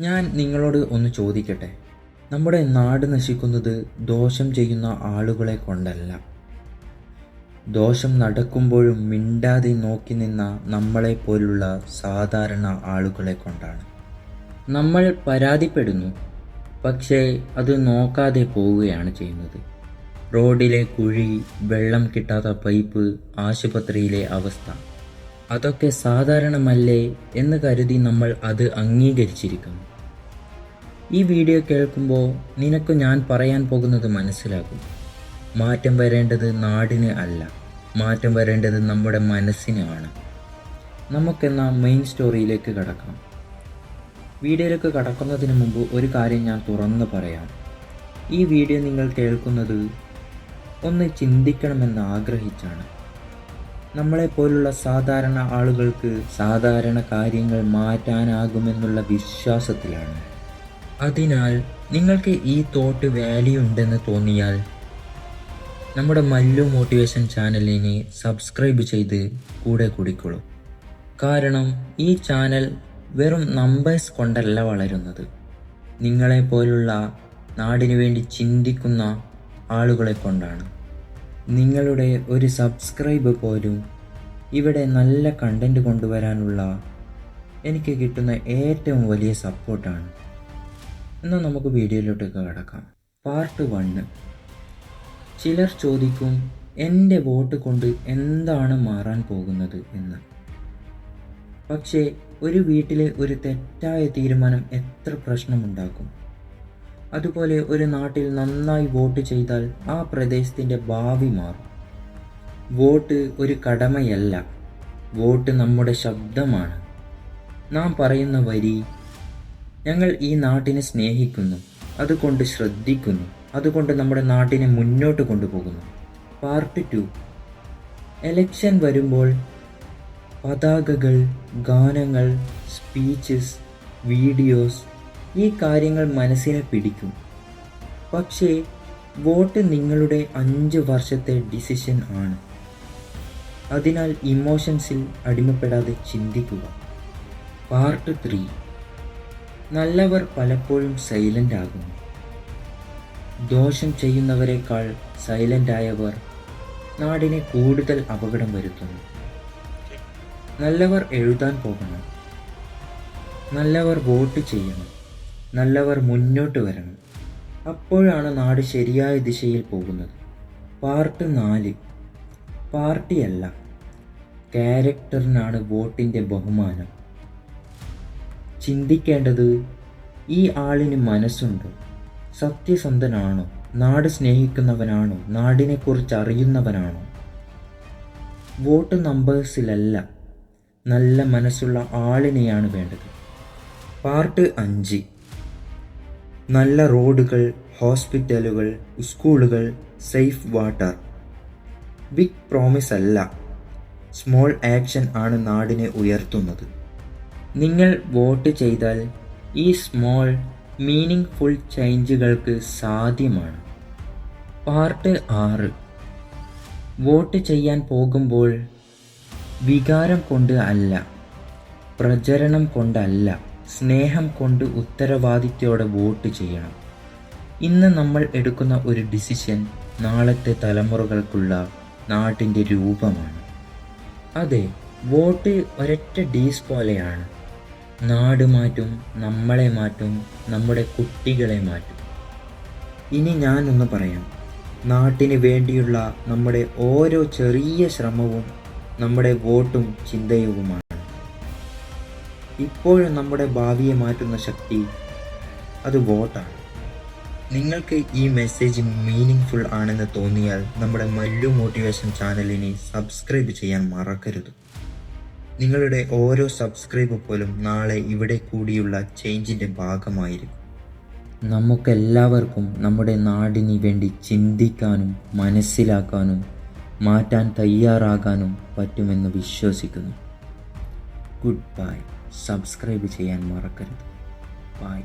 ഞാൻ നിങ്ങളോട് ഒന്ന് ചോദിക്കട്ടെ? നമ്മുടെ നാട് നശിക്കുന്നത് ദോഷം ചെയ്യുന്ന ആളുകളെ കൊണ്ടല്ല. ദോഷം നടക്കുമ്പോഴും മിണ്ടാതെ നോക്കി നിന്ന നമ്മളെ പോലുള്ള സാധാരണ ആളുകളെ കൊണ്ടാണ്. നമ്മൾ പരാതിപ്പെടുന്നു പക്ഷേ അത് നോക്കാതെ പോവുകയാണ് ചെയ്യുന്നത്. റോഡിലെ കുഴി വെള്ളം കിട്ടാത്ത പൈപ്പ് ആശുപത്രിയിലെ അവസ്ഥ അതൊക്കെ സാധാരണമല്ലേ എന്ന് കരുതി നമ്മൾ അത് അംഗീകരിച്ചിരിക്കുന്നു. ഈ വീഡിയോ കേൾക്കുമ്പോൾ നിനക്ക് ഞാൻ പറയാൻ പോകുന്നത് മനസ്സിലാകും. മാറ്റം വരേണ്ടത് നാടിന് അല്ല മാറ്റം വരേണ്ടത് നമ്മുടെ മനസ്സിനാണ്. നമുക്കെന്ന മെയിൻ സ്റ്റോറിയിലേക്ക് കടക്കാം. വീഡിയോയിലേക്ക് കടക്കുന്നതിന് മുമ്പ് ഒരു കാര്യം ഞാൻ തുറന്നു പറയാം. ഈ വീഡിയോ നിങ്ങൾ കേൾക്കുന്നത് ഒന്ന് ചിന്തിക്കണമെന്ന് ആഗ്രഹിച്ചാണ്. നമ്മളെപ്പോലുള്ള സാധാരണ ആളുകൾക്ക് സാധാരണ കാര്യങ്ങൾ മാറ്റാനാകുമെന്നുള്ള വിശ്വാസത്തിലാണ്. അതിനാൽ നിങ്ങൾക്ക് ഈ തോട്ട് വാല്യൂ ഉണ്ടെന്ന് തോന്നിയാൽ നമ്മുടെ മല്ലു മോട്ടിവേഷൻ ചാനലിനെ സബ്സ്ക്രൈബ് ചെയ്ത് കൂടെ കൂടിക്കൊള്ളൂ കാരണം ഈ ചാനൽ വെറും നമ്പേഴ്സ് കൊണ്ടല്ല വളരുന്നത്. നിങ്ങളെ പോലുള്ള നാടിനു വേണ്ടി ചിന്തിക്കുന്ന ആളുകളെ കൊണ്ടാണ്. നിങ്ങളുടെ ഒരു സബ്സ്ക്രൈബ് പോലും ഇവിടെ നല്ല കണ്ടന്റ് കൊണ്ടുവരാനുള്ള എനിക്ക് കിട്ടുന്ന ഏറ്റവും വലിയ സപ്പോർട്ടാണ് എന്നാൽ നമുക്ക് വീഡിയോയിലോട്ടൊക്കെ കിടക്കാം. Part one. ചിലർ ചോദിക്കും എന്റെ വോട്ട് കൊണ്ട് എന്താണ് മാറാൻ പോകുന്നത്? എന്ന്. പക്ഷേ ഒരു വീട്ടിലെ ഒരു തെറ്റായ തീരുമാനം എത്ര പ്രശ്നമുണ്ടാക്കും? അതുപോലെ ഒരു നാട്ടിൽ നന്നായി വോട്ട് ചെയ്താൽ ആ പ്രദേശത്തിന്റെ ഭാവി മാറും. വോട്ട് ഒരു കടമയല്ല. വോട്ട് നമ്മുടെ ശബ്ദമാണ്. നാം പറയുന്ന വരി ഞങ്ങൾ ഈ നാട്ടിനെ സ്നേഹിക്കുന്നു അതുകൊണ്ട് ശ്രദ്ധിക്കുന്നു അതുകൊണ്ട് നമ്മുടെ നാട്ടിനെ മുന്നോട്ട് കൊണ്ടുപോകുന്നു. പാർട്ട് ടു എലക്ഷൻ വരുമ്പോൾ പതാകകൾ ഗാനങ്ങൾ സ്പീച്ചസ് വീഡിയോസ് ഈ കാര്യങ്ങൾ മനസ്സിനെ പിടിക്കും. പക്ഷേ വോട്ട് നിങ്ങളുടെ അഞ്ച് വർഷത്തെ ഡിസിഷൻ ആണ്. അതിനാൽ ഇമോഷൻസിൽ അടിമപ്പെടാതെ ചിന്തിക്കുക. പാർട്ട് ത്രീ നല്ലവർ പലപ്പോഴും സൈലന്റ് ആകുന്നു. ദോഷം ചെയ്യുന്നവരെക്കാൾ സൈലന്റായവർ നാടിനെ കൂടുതൽ അപകടം വരുത്തുന്നു. നല്ലവർ എഴുതാൻ പോകണം. നല്ലവർ വോട്ട് ചെയ്യണം. നല്ലവർ മുന്നോട്ട് വരണം. അപ്പോഴാണ് നാട് ശരിയായ ദിശയിൽ പോകുന്നത്. പാർട്ട് നാല്. പാർട്ടിയല്ല. ക്യാരക്ടറിനാണ് വോട്ടിന്റെ ബഹുമാനം. ചിന്തിക്കേണ്ടത് ഈ ആളിന് മനസ്സുണ്ടോ. സത്യസന്ധനാണോ? നാട് സ്നേഹിക്കുന്നവനാണോ? നാടിനെക്കുറിച്ച് അറിയുന്നവനാണോ? വോട്ട് നമ്പേഴ്സിലല്ല. നല്ല മനസ്സുള്ള ആളിനെയാണ് വേണ്ടത്. പാർട്ട് അഞ്ച്. നല്ല റോഡുകൾ ഹോസ്പിറ്റലുകൾ സ്കൂളുകൾ സേഫ് വാട്ടർ. ബിഗ് പ്രോമിസ് അല്ല. സ്മോൾ ആക്ഷൻ ആണ് നാടിനെ ഉയർത്തുന്നത്. നിങ്ങൾ വോട്ട് ചെയ്താൽ ഈ സ്മോൾ മീനിങ് ഫുൾ ചേഞ്ചുകൾക്ക് സാധ്യമാണ്. പാർട്ട് ആറ്. വോട്ട് ചെയ്യാൻ പോകുമ്പോൾ വികാരം കൊണ്ട് അല്ല പ്രചരണം കൊണ്ടല്ല സ്നേഹം കൊണ്ട് ഉത്തരവാദിത്തോടെ വോട്ട് ചെയ്യണം. ഇന്ന് നമ്മൾ എടുക്കുന്ന ഒരു ഡിസിഷൻ നാളത്തെ തലമുറകൾക്കുള്ള നാട്ടിന്റെ രൂപമാണ്. അതെ വോട്ട് ഒരൊറ്റ ഡീസ് പോലെയാണ്. നാട് മാറ്റും നമ്മളെ മാറ്റും നമ്മുടെ കുട്ടികളെ മാറ്റും. ഇനി ഞാനൊന്ന് പറയാം. നാട്ടിന് വേണ്ടിയുള്ള നമ്മുടെ ഓരോ ചെറിയ ശ്രമവും നമ്മുടെ വോട്ടും ചിന്തയുമാണ് ഇപ്പോഴും നമ്മുടെ ഭാവിയെ മാറ്റുന്ന ശക്തി അത് വോട്ടാണ്. നിങ്ങൾക്ക് ഈ മെസ്സേജ് മീനിങ് ഫുൾ ആണെന്ന് തോന്നിയാൽ നമ്മുടെ മല്ലു മോട്ടിവേഷൻ ചാനലിനെ സബ്സ്ക്രൈബ് ചെയ്യാൻ മറക്കരുത്. നിങ്ങളുടെ ഓരോ സബ്സ്ക്രൈബ് പോലും നാളെ ഇവിടെ കൂടിയുള്ള ചേഞ്ചിന്റെ ഭാഗമായിരിക്കും. നമുക്കെല്ലാവർക്കും നമ്മുടെ നാടിന് വേണ്ടി ചിന്തിക്കാനും മനസ്സിലാക്കാനും മാറ്റാൻ തയ്യാറാകാനും പറ്റുമെന്ന് വിശ്വസിക്കുന്നു. ഗുഡ് ബൈ സബ്സ്ക്രൈബ് ചെയ്യാൻ മറക്കരുത്. ബൈ